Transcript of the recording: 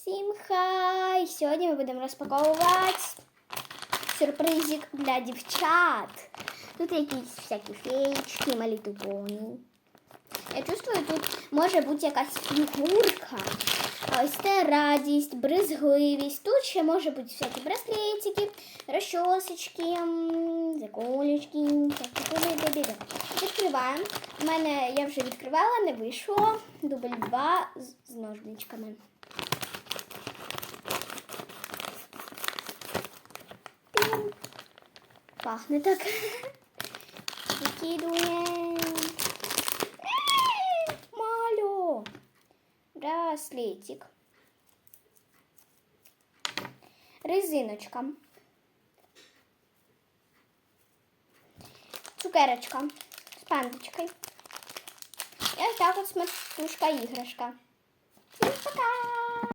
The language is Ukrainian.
Всім хай! Сьогодні ми будемо розпаковувати сюрпризик для дівчат. Тут якісь всякі феєчки, малі тупоні. Я чувствую, тут може бути якась фігурка. А ось це радість, брезгливість. Тут ще може бути всякі браслетики, розчосочки, всякі. Відкриваємо. У мене я вже відкривала, не вийшло. Дубль 2 з, з ножничками. Пахне так. Викидуємо. Е, Малю. Браслетик. Резиночка. Цукерочка з пандочкою. І ось так от смачнушка іграшка. Всім пока!